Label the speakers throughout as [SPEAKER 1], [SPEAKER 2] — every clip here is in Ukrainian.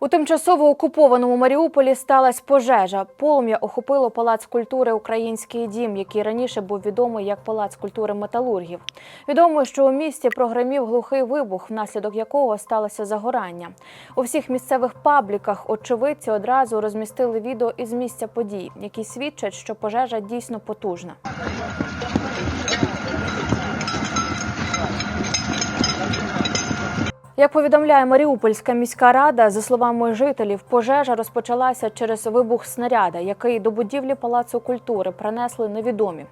[SPEAKER 1] У тимчасово окупованому Маріуполі сталася пожежа. Полум'я охопило палац культури Український дім, який раніше був відомий як палац культури металургів. Відомо, що у місті прогремів глухий вибух, внаслідок якого сталося загорання. У всіх місцевих пабліках очевидці одразу розмістили відео із місця подій, які свідчать, що пожежа дійсно потужна. Як повідомляє Маріупольська міська рада, за словами жителів, пожежа розпочалася через вибух снаряда, який до будівлі палацу культури принесли невідомі.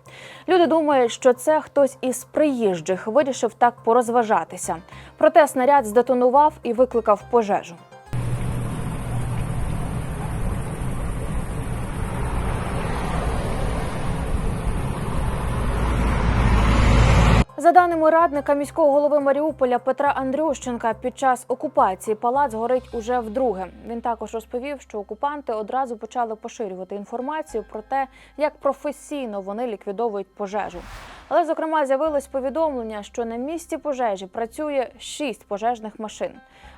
[SPEAKER 1] Люди думають, що це хтось із приїжджих вирішив так порозважатися. Проте снаряд здетонував і викликав пожежу. За даними радника міського голови Маріуполя Петра Андрющенка, під час окупації палац горить уже вдруге. Він також розповів, що окупанти одразу почали поширювати інформацію про те, як професійно вони ліквідовують пожежу. Але, зокрема, з'явилось повідомлення, що на місці пожежі працює шість пожежних машин.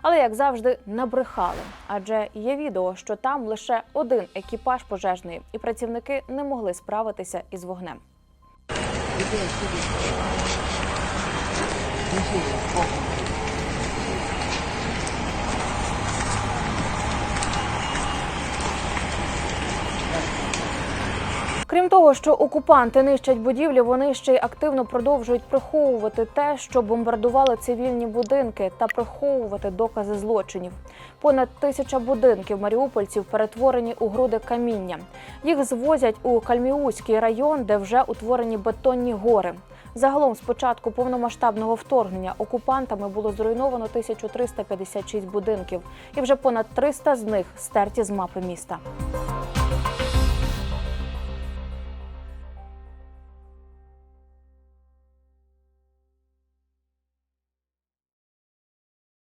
[SPEAKER 1] Але, як завжди, набрехали. Адже є відео, що там лише один екіпаж пожежної, і працівники не могли справитися із вогнем. Крім того, що окупанти нищать будівлі, вони ще й активно продовжують приховувати те, що бомбардували цивільні будинки, та приховувати докази злочинів. Понад тисяча будинків маріупольців перетворені у груди каміння. Їх звозять у Кальміуський район, де вже утворені бетонні гори. Загалом, з початку повномасштабного вторгнення, окупантами було зруйновано 1356 будинків, і вже понад 300 з них стерті з мапи міста.